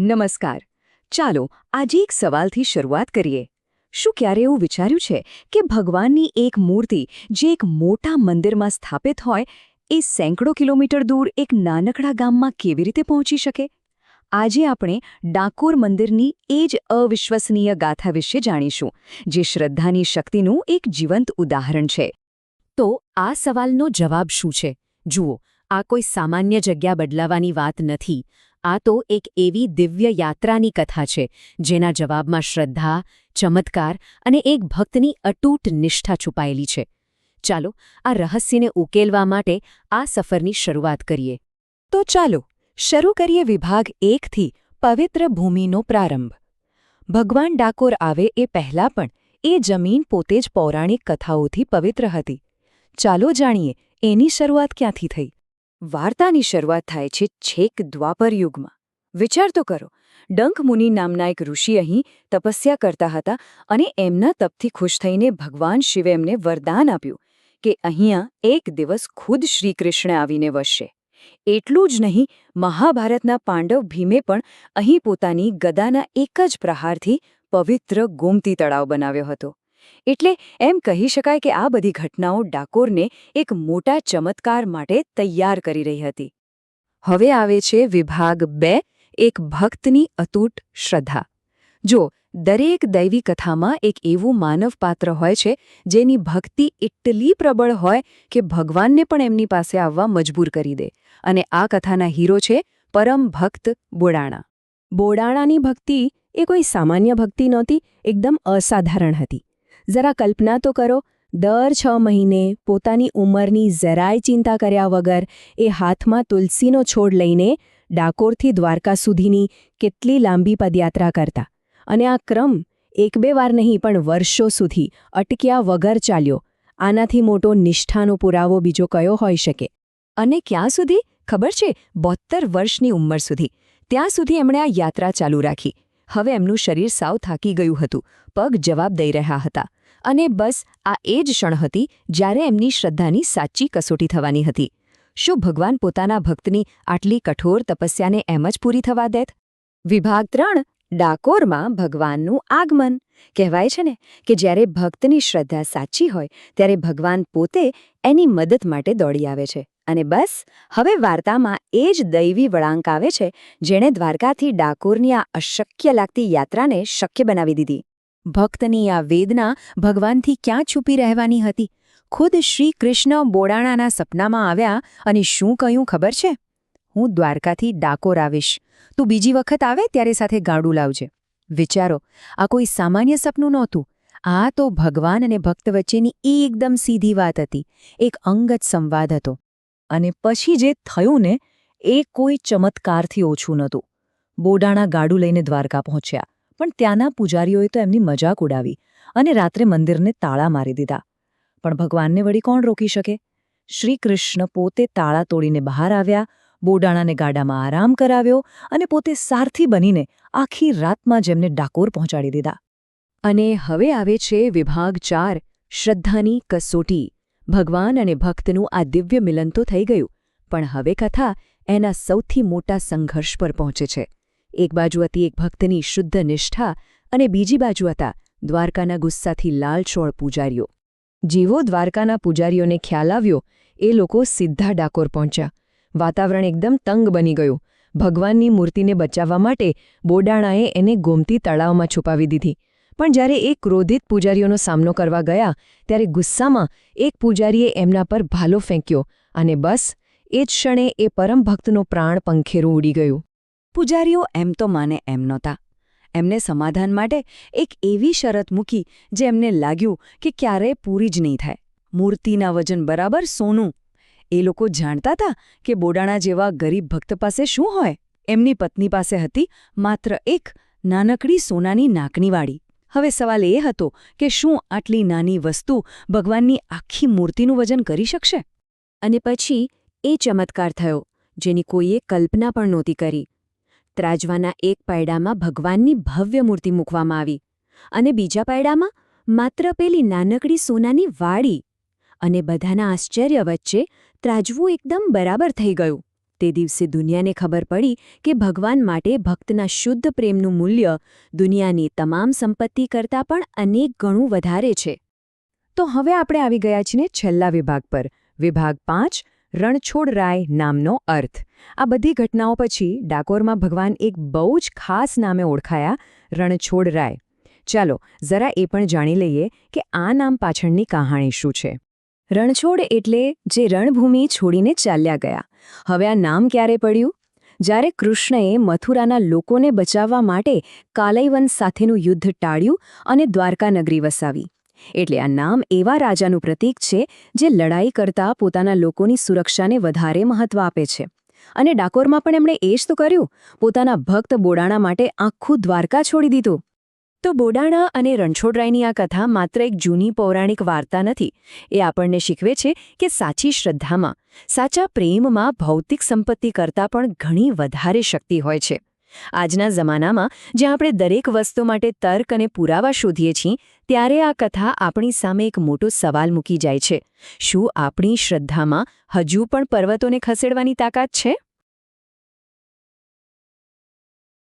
નમસ્કાર. ચાલો આજે એક સવાલથી શરૂઆત કરીએ. શું ક્યારે એવું વિચાર્યું છે કે ભગવાનની એક મૂર્તિ જે એક મોટા મંદિરમાં સ્થાપિત હોય, એ સેંકડો કિલોમીટર દૂર એક નાનકડા ગામમાં કેવી રીતે પહોંચી શકે? આજે આપણે ડાકોર મંદિરની એ જ અવિશ્વસનીય ગાથા વિશે જાણીશું, જે શ્રદ્ધાની શક્તિનું એક જીવંત ઉદાહરણ છે. તો આ સવાલનો જવાબ શું છે? જુઓ, આ કોઈ સામાન્ય જગ્યા બદલાવાની વાત નથી. આ તો એક એવી દિવ્ય યાત્રાની કથા છે, જેના જવાબમાં શ્રદ્ધા, ચમત્કાર અને એક ભક્તની અટૂટ નિષ્ઠા છુપાયેલી છે. ચાલો, આ રહસ્યને ઉકેલવા માટે આ સફરની શરૂઆત કરીએ. તો ચાલો, શરૂ કરીએ વિભાગ એકથી પવિત્ર ભૂમિનો પ્રારંભ. ભગવાન ડાકોર આવે એ પહેલાં પણ એ જમીન પોતે જ પૌરાણિક કથાઓથી પવિત્ર હતી. ચાલો જાણીએ, એની શરૂઆત ક્યાંથી થઈ? વાર્તાની શરૂઆત થાય છે છેક દ્વાપર યુગમાં. વિચાર તો કરો, ડંક મુનિ નામના એક ઋષિ અહીં તપસ્યા કરતા હતા અને એમના તપથી ખુશ થઈને ભગવાન શિવે એમને વરદાન આપ્યું કે અહીંયા એક દિવસ ખુદ શ્રીકૃષ્ણ આવીને વસશે એટલું જ નહીં, મહાભારતના પાંડવ ભીમે પણ અહીં પોતાની ગદાના એક જ પ્રહારથી પવિત્ર ગોમતી તળાવ બનાવ્યો હતો. એટલે એમ કહી શકાય કે આ બધી ઘટનાઓ ડાકોરને એક મોટા ચમત્કાર માટે તૈયાર કરી રહી હતી. હવે આવે છે વિભાગ બે, એક ભક્તની અતૂટ શ્રદ્ધા. જો દરેક દૈવી કથામાં એક એવું માનવ પાત્ર હોય છે, જેની ભક્તિ એટલી પ્રબળ હોય કે ભગવાનને પણ એમની પાસે આવવા મજબૂર કરી દે. અને આ કથાના હીરો છે પરમ ભક્ત બોડાણા. બોડાણાની ભક્તિ એ કોઈ સામાન્ય ભક્તિ નહોતી, એકદમ અસાધારણ હતી. જરા કલ્પના તો કરો, દર છ મહિને પોતાની ઉંમરની જરાય ચિંતા કર્યા વગર એ હાથમાં તુલસીનો છોડ લઈને ડાકોરથી દ્વારકા સુધીની કેટલી લાંબી પદયાત્રા કરતા. અને આ ક્રમ એક બે વાર નહીં, પણ વર્ષો સુધી અટક્યા વગર ચાલ્યો. આનાથી મોટો નિષ્ઠાનો પુરાવો બીજો કયો હોઈ શકે? અને ક્યાં સુધી? ખબર છે? બોત્તર વર્ષની ઉંમર સુધી. ત્યાં સુધી એમણે આ યાત્રા ચાલુ રાખી. હવે એમનું શરીર સાવ થાકી ગયું હતું. પગ જવાબ દઈ રહ્યા હતા. અને બસ આ એ જ ક્ષણ હતી જ્યારે એમની શ્રદ્ધાની સાચી કસોટી થવાની હતી. શું ભગવાન પોતાના ભક્તની આટલી કઠોર તપસ્યાને એમ જ પૂરી થવા દેત? વિભાગ ત્રણ, ડાકોરમાં ભગવાનનું આગમન. કહેવાય છે ને કે જ્યારે ભક્તની શ્રદ્ધા સાચી હોય, ત્યારે ભગવાન પોતે એની મદદ માટે દોડી આવે છે. અને બસ, હવે વાર્તામાં એ જ દૈવી વળાંક આવે છે, જેણે દ્વારકાથી ડાકોરની આ અશક્ય લાગતી યાત્રાને શક્ય બનાવી દીધી. ભક્તની આ વેદના ભગવાનથી ક્યાં છુપી રહેવાની હતી? ખુદ શ્રી કૃષ્ણ બોડાણાના સપનામાં આવ્યા અને શું કહ્યું ખબર છે? હું દ્વારકાથી ડાકોર આવીશ. તું બીજી વખત આવે ત્યારે સાથે ગાડું લાવજે. વિચારો, આ કોઈ સામાન્ય સપનું નહોતું. આ તો ભગવાન અને ભક્ત વચ્ચેની એકદમ સીધી વાત હતી. એક અંગત સંવાદ હતો. અને પછી જે થયું ને, એ કોઈ ચમત્કારથી ઓછું નહોતું. બોડાણા ગાડું લઈને દ્વારકા પહોંચ્યા. પણ ત્યાંના પૂજારીઓએ તો એમની મજાક ઉડાવી અને રાત્રે મંદિરને તાળા મારી દીધા. પણ ભગવાનને વળી કોણ રોકી શકે? શ્રી કૃષ્ણ પોતે તાળા તોડીને બહાર આવ્યા, બોડાણાને ગાડામાં આરામ કરાવ્યો અને પોતે સારથી બનીને આખી રાતમાં જેમને ડાકોર પહોંચાડી દીધા. અને હવે આવે છે વિભાગ ચાર, શ્રદ્ધાની કસોટી. ભગવાન અને ભક્તનું આ દિવ્ય મિલન તો થઈ ગયું, પણ હવે કથા એના સૌથી મોટા સંઘર્ષ પર પહોંચે છે. એક બાજુ હતી એક ભક્તની શુદ્ધ નિષ્ઠા અને બીજી બાજુ હતા દ્વારકાના ગુસ્સાથી લાલચોળ પૂજારીઓ. જેવો દ્વારકાના પૂજારીઓને ખ્યાલ આવ્યો, એ લોકો સીધા ડાકોર પહોંચ્યા. વાતાવરણ એકદમ તંગ બની ગયું. ભગવાનની મૂર્તિને બચાવવા માટે બોડાણાએ એને ગોમતી તળાવમાં છુપાવી દીધી. પણ જ્યારે એ ક્રોધિત પૂજારીઓનો સામનો કરવા ગયા, ત્યારે ગુસ્સામાં એક પૂજારીએ એમના પર ભાલો ફેંક્યો અને બસ, એ જ ક્ષણે એ પરમ ભક્તનો પ્રાણ પંખેરું ઉડી ગયું. પૂજારીઓ એમ તો માને એમ નહોતા. એમને સમાધાન માટે એક એવી શરત મૂકી જે એમને લાગ્યું કે ક્યારેય પૂરી જ નહીં થાય. મૂર્તિના વજન બરાબર સોનું. એ લોકો જાણતા હતા કે બોડાણા જેવા ગરીબ ભક્ત પાસે શું હોય. એમની પત્ની પાસે હતી માત્ર એક નાનકડી સોનાની નાકનીવાળી. હવે સવાલ એ હતો કે શું આટલી નાની વસ્તુ ભગવાનની આખી મૂર્તિનું વજન કરી શકશે? અને પછી એ ચમત્કાર થયો, જેની કોઈએ કલ્પના પણ નહોતી કરી. ત્રાજવાના એક પૈડામાં ભગવાનની ભવ્ય મૂર્તિ મૂકવામાં આવી અને બીજા પૈડામાં માત્ર પેલી નાનકડી સોનાની વાડી અને બધાના આશ્ચર્ય વચ્ચે ત્રાજવું એકદમ બરાબર થઈ ગયું. તે દિવસે દુનિયાને ખબર પડી કે ભગવાન માટે ભક્તના શુદ્ધ પ્રેમનું મૂલ્ય દુનિયાની તમામ સંપત્તિ કરતાં પણ અનેક ગણું વધારે છે. તો હવે આપણે આવી ગયા છીએ છેલ્લા વિભાગ પર. વિભાગ પાંચ રણછોડ રાય નામનો અર્થ. આ બધી ઘટનાઓ પછી ડાકોરમાં ભગવાન એક બહુ જ ખાસ નામે ઓળખાયા રણછોડ રાય. ચાલો, જરા એ પણ જાણી લઈએ કે આ નામ પાછળની કહાણી શું છે. રણછોડ એટલે જે રણભૂમિ છોડીને ચાલ્યા ગયા. હવે આ નામ ક્યારે પડ્યું? જ્યારે કૃષ્ણએ મથુરાના લોકોને બચાવવા માટે કાલૈવન સાથેનું યુદ્ધ ટાળ્યું અને દ્વારકા નગરી વસાવી. એટલે આ નામ એવા રાજાનું પ્રતીક છે જે લડાઈ કરતા પોતાના લોકોની સુરક્ષાને વધારે મહત્વ આપે છે. અને ડાકોરમાં પણ એમણે એ જ તો કર્યું. પોતાના ભક્ત બોડાણા માટે આખું દ્વારકા છોડી દીધું. તો બોડાણા અને રણછોડરાયની આ કથા માત્ર એક જૂની પૌરાણિક વાર્તા નથી. એ આપણને શીખવે છે કે સાચી શ્રદ્ધામાં, સાચા પ્રેમમાં ભૌતિક સંપત્તિ કરતાં પણ ઘણી વધારે શક્તિ હોય છે. આજના જમાનામાં જ્યાં આપણે દરેક વસ્તુ માટે તર્ક અને પુરાવા શોધીએ છીએ, ત્યારે આ કથા આપણી સામે એક મોટો સવાલ મૂકી જાય છે. શું આપણી શ્રદ્ધામાં હજુ પણ પર્વતોને ખસેડવાની તાકાત છે?